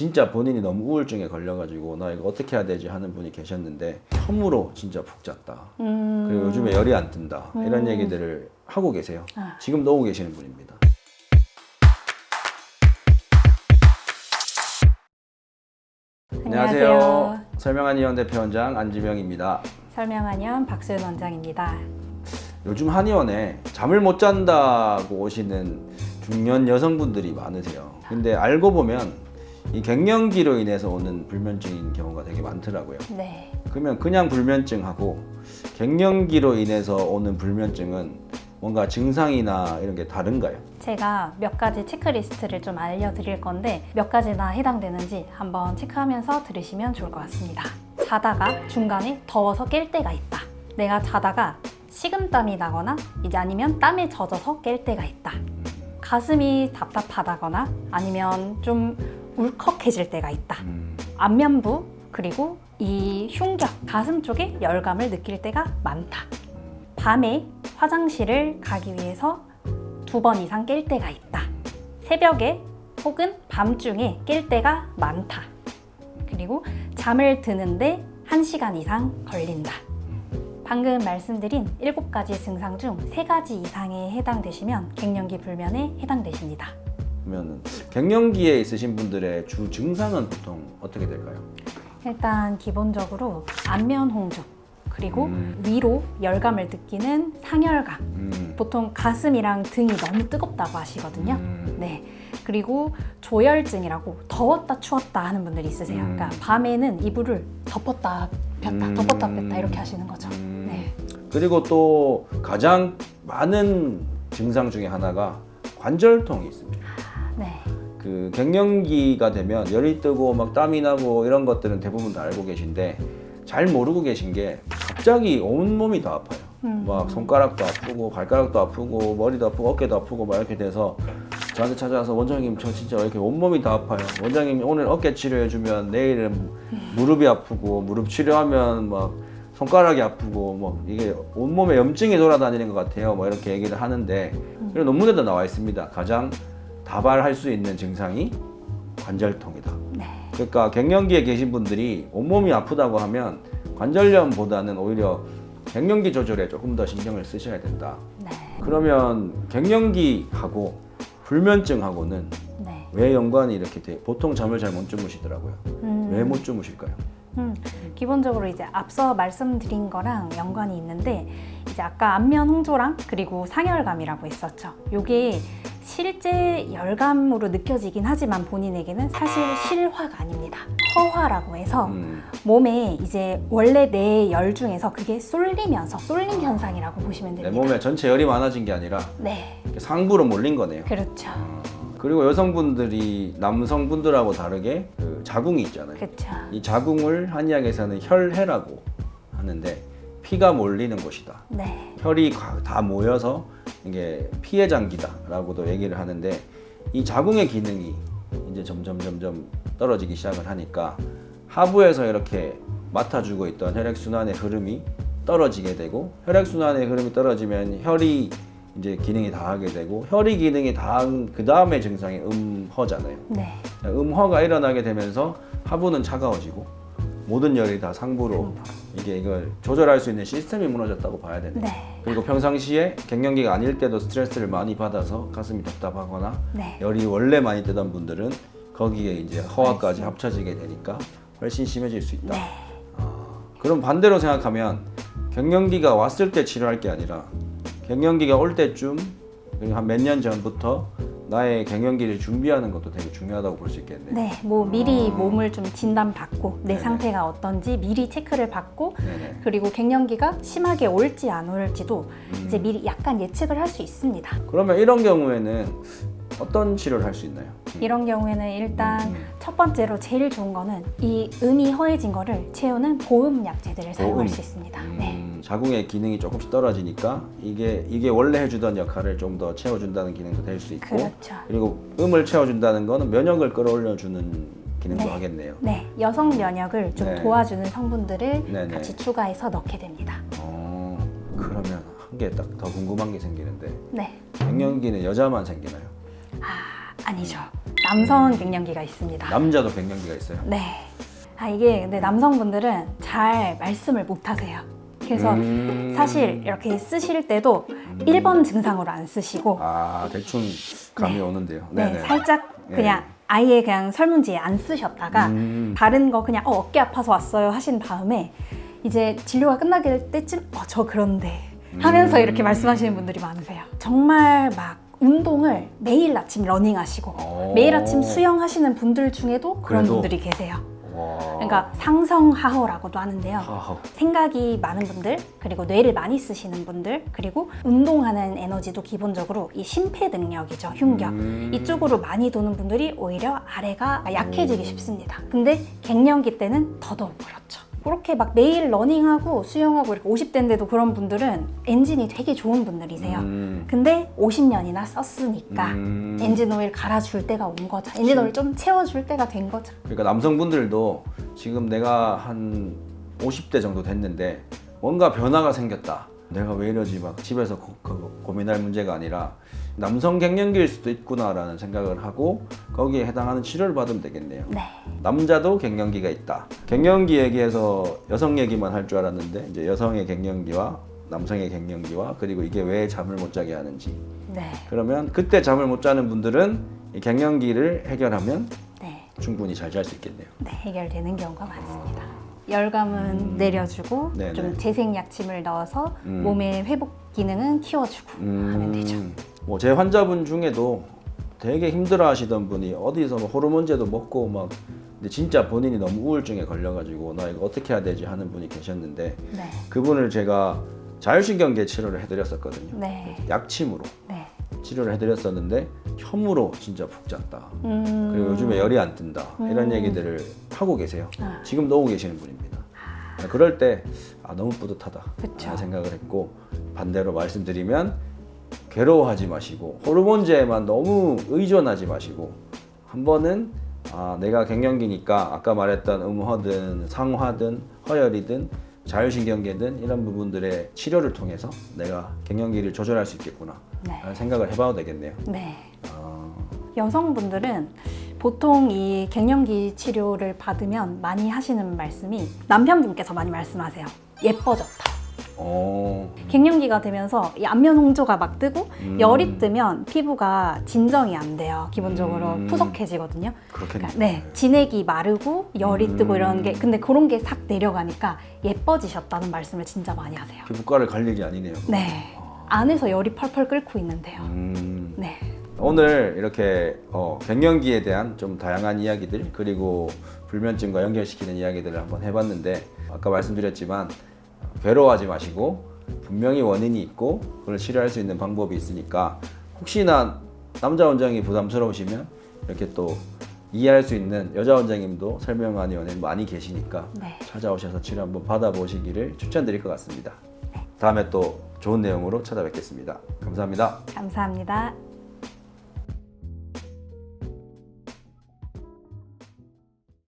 진짜 본인이 너무 우울증에 걸려가지고 나 이거 어떻게 해야 되지 하는 분이 계셨는데 처음으로 진짜 푹 잤다. 음. 그리고 요즘에 열이 안 든다. 이런 얘기들을 하고 계세요. 아. 지금도 오고 계시는 분입니다. 안녕하세요. 설명한 의원 대표원장 안지명입니다. 설명하년 박수현 원장입니다. 요즘 한의원에 잠을 못 잔다고 오시는 중년 여성분들이 많으세요. 근데 알고 보면 이 갱년기로 인해서 오는 불면증인 경우가 되게 많더라고요. 네. 그러면 그냥 불면증하고 갱년기로 인해서 오는 불면증은 뭔가 증상이나 이런 게 다른가요? 제가 몇 가지 체크리스트를 좀 알려드릴 건데 몇 가지나 해당되는지 한번 체크하면서 들으시면 좋을 것 같습니다. 자다가 중간에 더워서 깰 때가 있다. 내가 자다가 식은땀이 나거나 이제 아니면 땀에 젖어서 깰 때가 있다. 가슴이 답답하다거나 아니면 좀 울컥해질 때가 있다. 음, 안면부 그리고 이 흉곽 가슴 쪽에 열감을 느낄 때가 많다. 밤에 화장실을 가기 위해서 두 번 이상 깰 때가 있다. 새벽에 혹은 밤중에 깰 때가 많다. 그리고 잠을 드는데 한시간 이상 걸린다. 방금 말씀드린 일곱 가지 증상 중세 가지 이상에 해당되시면 갱년기 불면에 해당되십니다. 그러면 갱년기에 있으신 분들의 주 증상은 보통 어떻게 될까요? 일단 기본적으로 안면 홍조 그리고 음. 위로 열감을 느끼는 상열감 음, 보통 가슴이랑 등이 너무 뜨겁다고 하시거든요 음, 네 그리고 조열증이라고 더웠다 추웠다 하는 분들이 있으세요 음. 그러니까 밤에는 이불을 덮었다 폈다 음. 덮었다 폈다 이렇게 하시는 거죠 음. 네. 그리고 또 가장 많은 증상 중에 하나가 관절통이 있습니다. 네. 그 갱년기가 되면 열이 뜨고 막 땀이 나고 이런 것들은 대부분 다 알고 계신데 잘 모르고 계신 게 갑자기 온 몸이 다 아파요. 음. 막 손가락도 아프고 발가락도 아프고 머리도 아프고 어깨도 아프고 막 이렇게 돼서 저한테 찾아와서 원장님 저 진짜 왜 이렇게 온몸이 다 아파요. 원장님 오늘 어깨 치료해 주면 내일은 무릎이 아프고 무릎 치료하면 막 손가락이 아프고 뭐 이게 온몸에 염증이 돌아다니는 것 같아요. 뭐 이렇게 얘기를 하는데 이런 논문에도 나와 있습니다. 가장 다발할 수 있는 증상이 관절통이다. 네. 그러니까 갱년기에 계신 분들이 온몸이 아프다고 하면 관절염보다는 오히려 갱년기 조절에 조금 더 신경을 쓰셔야 된다. 네. 그러면 갱년기하고 불면증하고는 네. 왜 연관이 이렇게 돼? 보통 잠을 잘 못 주무시더라고요. 음. 왜못 주무실까요? 음, 기본적으로 이제 앞서 말씀드린 거랑 연관이 있는데 이제 아까 안면 홍조랑 그리고 상열감이라고 했었죠. 요게 실제 열감으로 느껴지긴 하지만 본인에게는 사실 실화가 아닙니다. 허화라고 해서 음, 몸에 이제 원래 내 열 중에서 그게 쏠리면서 쏠림 현상이라고 보시면 내 됩니다. 몸에 전체 열이 많아진 게 아니라 네, 이렇게 상부로 몰린 거네요. 그렇죠. 그리고 여성분들이 남성분들하고 다르게 그 자궁이 있잖아요. 그렇죠. 이 자궁을 한의학에서는 혈해라고 하는데 피가 몰리는 곳이다. 네, 혈이 가- 다 모여서 이게 피해 장기다라고도 얘기를 하는데 이 자궁의 기능이 이제 점점 점점 떨어지기 시작을 하니까 하부에서 이렇게 맡아주고 있던 혈액 순환의 흐름이 떨어지게 되고 혈액 순환의 흐름이 떨어지면 혈이 이제 기능이 다하게 되고 혈이 기능이 다한 그 다음에 증상이 음허잖아요. 네, 음허가 일어나게 되면서 하부는 차가워지고 모든 열이 다 상부로 이게 이걸 조절할 수 있는 시스템이 무너졌다고 봐야 되네요. 네, 그리고 평상시에 갱년기가 아닐 때도 스트레스를 많이 받아서 가슴이 답답하거나 네. 열이 원래 많이 뜨던 분들은 거기에 이제 허화까지 합쳐지게 되니까 훨씬 심해질 수 있다. 네. 아, 그럼 반대로 생각하면 갱년기가 왔을 때 치료할 게 아니라 갱년기가 올 때쯤 한 몇 년 전부터 나의 갱년기를 준비하는 것도 되게 중요하다고 볼 수 있겠네요. 네, 뭐 미리 몸을 좀 진단받고 내 네네. 상태가 어떤지 미리 체크를 받고 네네. 그리고 갱년기가 심하게 올지 안 올지도 음. 이제 미리 약간 예측을 할 수 있습니다. 그러면 이런 경우에는 어떤 치료를 할 수 있나요? 이런 경우에는 일단 음. 첫 번째로 제일 좋은 거는 이 음이 허해진 거를 채우는 보음 약제들을 사용할. 수 있습니다. 음, 네. 자궁의 기능이 조금씩 떨어지니까 이게 이게 원래 해주던 역할을 좀 더 채워준다는 기능도 될 수 있고 그렇죠. 그리고 음을 채워준다는 거는 면역을 끌어올려주는 기능도 네. 하겠네요. 네, 여성 면역을 좀 네. 도와주는 성분들을 네네. 같이 추가해서 넣게 됩니다. 어, 그러면 한 개 딱 더 궁금한 게 생기는데 네. 갱년기는 여자만 생기나요? 아, 아니죠. 남성 갱년기가 있습니다. 남자도 갱년기가 있어요. 네. 아 이게 근데 남성분들은 잘 말씀을 못 하세요. 그래서 음. 사실 이렇게 쓰실 때도 1번 증상으로 안 쓰시고 아 대충 감이 네. 오는데요. 네, 네네. 살짝 네. 그냥 아예 그냥 설문지에 안 쓰셨다가 음. 다른 거 그냥 어, 어깨 아파서 왔어요 하신 다음에 이제 진료가 끝나길 때쯤 어, 저 그런데 하면서 음. 이렇게 말씀하시는 분들이 많으세요. 정말 막 운동을 매일 아침 러닝 하시고 오. 매일 아침 수영하시는 분들 중에도 그런 그래도? 분들이 계세요. 와. 그러니까 상성하호라고도 하는데요. 하하. 생각이 많은 분들, 그리고 뇌를 많이 쓰시는 분들, 그리고 운동하는 에너지도 기본적으로 이 심폐 능력이죠, 흉격. 음. 이쪽으로 많이 도는 분들이 오히려 아래가 약해지기 쉽습니다. 근데 갱년기 때는 더더욱 그렇죠. 그렇게 막 매일 러닝하고 수영하고 이렇게 50대인데도 그런 분들은 엔진이 되게 좋은 분들이세요. 음. 근데 50년이나 썼으니까 음. 엔진 오일 갈아줄 때가 온 거죠. 엔진 오일 좀 채워줄 때가 된 거죠. 그러니까 남성분들도 지금 내가 한 50대 정도 됐는데 뭔가 변화가 생겼다. 내가 왜 이러지 막 집에서 고, 그 고민할 문제가 아니라 남성 갱년기일 수도 있구나라는 생각을 하고 거기에 해당하는 치료를 받으면 되겠네요. 네. 남자도 갱년기가 있다. 갱년기 얘기해서 여성 얘기만 할 줄 알았는데 이제 여성의 갱년기와 남성의 갱년기와 그리고 이게 왜 잠을 못 자게 하는지. 네. 그러면 그때 잠을 못 자는 분들은 이 갱년기를 해결하면 네. 충분히 잘 잘 수 있겠네요. 네, 해결되는 경우가 많습니다. 열감은 내려주고 음. 네네. 좀 재생 약침을 넣어서 음. 몸의 회복 기능은 키워주고 하면 되죠. 뭐 제 환자분 중에도 되게 힘들어하시던 분이 어디서 뭐 호르몬제도 먹고 막 근데 진짜 본인이 너무 우울증에 걸려가지고 나 이거 어떻게 해야 되지 하는 분이 계셨는데 네, 그분을 제가 자율신경계 치료를 해드렸었거든요. 네, 약침으로 네. 치료를 해드렸었는데 혐으로 진짜 푹 잤다. 음, 그리고 요즘에 열이 안 든다 이런 음. 얘기들을 하고 계세요. 아. 지금도 오고 계시는 분입니다. 그럴 때 아, 너무 뿌듯하다 그쵸. 생각을 했고 반대로 말씀드리면 괴로워하지 마시고 호르몬제에만 너무 의존하지 마시고 한 번은 아, 내가 갱년기니까 아까 말했던 음허든 상화든 허열이든 자율신경계든 이런 부분들의 치료를 통해서 내가 갱년기를 조절할 수 있겠구나 네. 라는 생각을 해봐도 되겠네요. 네. 아, 여성분들은 보통 이 갱년기 치료를 받으면 많이 하시는 말씀이 남편분께서 많이 말씀하세요. 예뻐졌다. 어, 갱년기가 되면서 이 안면 홍조가 막 뜨고 음. 열이 뜨면 피부가 진정이 안 돼요. 기본적으로 음. 푸석해지거든요. 그렇겠네요. 그러니까 네, 진액이 마르고 열이 음. 뜨고 이런 게 근데 그런 게 싹 내려가니까 예뻐지셨다는 말씀을 진짜 많이 하세요. 피부과를 갈 일이 아니네요. 네. 안에서 열이 펄펄 끓고 있는데요. 음, 네. 오늘 이렇게 어, 갱년기에 대한 좀 다양한 이야기들 그리고 불면증과 연결시키는 이야기들을 한번 해봤는데 아까 말씀드렸지만 어, 괴로워하지 마시고 분명히 원인이 있고 그걸 치료할 수 있는 방법이 있으니까 혹시나 남자 원장이 부담스러우시면 이렇게 또 이해할 수 있는 여자 원장님도 설명하는 연예인 많이 계시니까 네. 찾아오셔서 치료 한번 받아보시기를 추천드릴 것 같습니다. 다음에 또 좋은 내용으로 찾아뵙겠습니다. 감사합니다. 감사합니다.